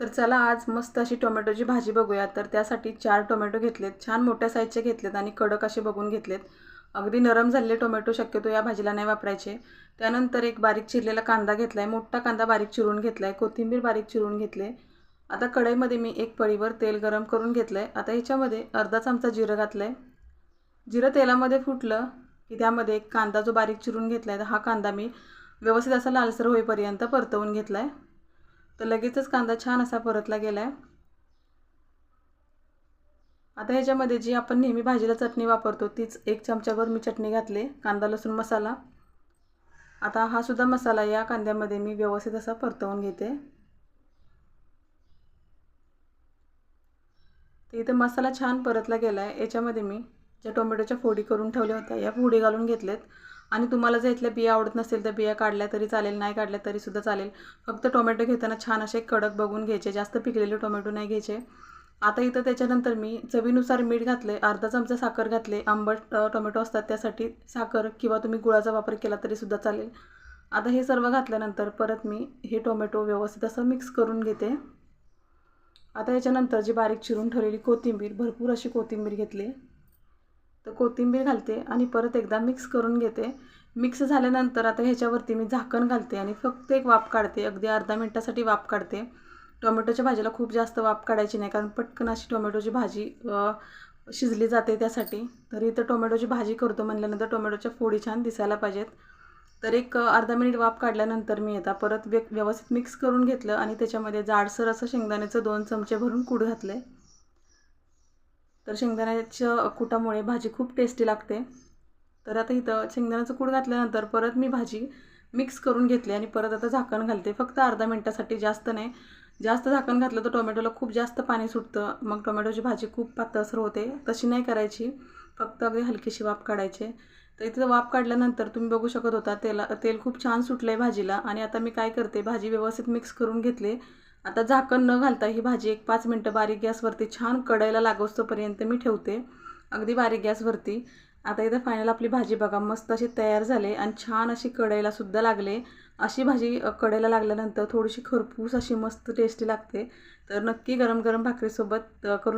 तर चला आज मस्त अशी टोमॅटोची भाजी बघूया. तर त्यासाठी चार टोमॅटो घेतलेत छान मोठ्या साईजचे घेतलेत आणि कडक असे बघून घेतलेत. अगदी नरम झालेले टोमॅटो शक्यतो या भाजीला नाही वापरायचे. त्यानंतर एक बारीक चिरलेला कांदा घेतला आहे मोठा कांदा बारीक चिरून घेतला आहे कोथिंबीर बारीक चिरून घेतले. आता कढईमध्ये मी एक पळीवर तेल गरम करून घेतलं आहे आता ह्याच्यामध्ये अर्धा चमचा जिरं घातलं आहे जिरं तेलामध्ये फुटलं की त्यामध्ये एक कांदा जो बारीक चिरून घेतला आहे हा कांदा मी व्यवस्थित असा लालसर होईपर्यंत परतवून घेतला आहे तर लगेचच कांदा छान असा परतला गेला आहे आता ह्याच्यामध्ये जी आपण नेहमी भाजीला चटणी वापरतो तीच एक चमच्यावर मी चटणी घातले कांदा लसूण मसाला. आता हा सुद्धा मसाला या कांद्यामध्ये मी व्यवस्थित असा परतवून घेते. तर इथं मसाला छान परतला गेला आहे याच्यामध्ये मी ज्या टोमॅटोच्या फोडी करून ठेवल्या होत्या या फोडी घालून घेतल्यात. आणि तुम्हाला जर इथल्या बिया आवडत नसेल तर बिया काढल्या तरी चालेल नाही काढल्या तरीसुद्धा चालेल. फक्त टोमॅटो घेताना छान असे कडक बघून घ्यायचे जास्त पिकलेले टोमॅटो नाही घ्यायचे. आता इथं त्याच्यानंतर मी चवीनुसार मीठ घातले अर्धा चमचा साखर घातले आंबट टोमॅटो असतात त्यासाठी साखर किंवा तुम्ही गुळाचा वापर केला तरीसुद्धा चालेल. आता हे सर्व घातल्यानंतर परत मी हे टोमॅटो व्यवस्थित असं मिक्स करून घेते. आता याच्यानंतर जी बारीक चिरून ठेवलेली कोथिंबीर भरपूर अशी कोथिंबीर घेतली. तर कोथिंबीर घालते आणि परत एकदा मिक्स करून घेते. मिक्स झाल्यानंतर आता ह्याच्यावरती मी झाकण घालते आणि फक्त एक वाफ काढते. अगदी अर्धा मिनटासाठी वाफ काढते. टोमॅटोच्या भाजीला खूप जास्त वाफ काढायची नाही कारण पटकन अशी टोमॅटोची भाजी शिजली जाते त्यासाठी. तर इथं टोमॅटोची भाजी करतो म्हणल्यानंतर टोमॅटोच्या फोडी छान दिसायला पाहिजेत. तर एक अर्धा मिनिट वाफ काढल्यानंतर मी आता परत व्यवस्थित मिक्स करून घेतलं आणि त्याच्यामध्ये जाडसर असं शेंगदाण्याचं दोन चमचे भरून कूड घातले तर शेंगदाण्याच्या कुटामुळे भाजी खूप टेस्टी लागते. तर आता इथं शेंगदाण्याचं कूट घातल्यानंतर परत मी भाजी मिक्स करून घेतली आणि परत आता झाकण घालते. फक्त अर्धा मिनटासाठी जास्त नाही. जास्त झाकण घातलं तर टोमॅटोला खूप जास्त पाणी सुटतं. मग टोमॅटोची भाजी खूप पातळसर होते. तशी नाही करायची. फक्त अगदी हलकीशी वाफ काढायचे. तर इथं वाफ काढल्यानंतर तुम्ही बघू शकत होता तेला तेल खूप छान सुटलं आहे भाजीला. आणि आता मी काय करते भाजी व्यवस्थित मिक्स करून घेतले. आता झाकण न घालता ही भाजी एक पाच मिनटं बारीक गॅसवरती छान कढायला लागोस्तोपर्यंत मी ठेवते. अगदी बारीक गॅसवरती. आता इथं फायनल आपली भाजी बघा मस्त अशी तयार झाले आणि छान अशी कढईला सुद्धा लागले. अशी भाजी कढईला लागल्यानंतर थोडीशी खरपूस अशी मस्त टेस्टी लागते. तर नक्की गरम गरम भाकरीसोबत करून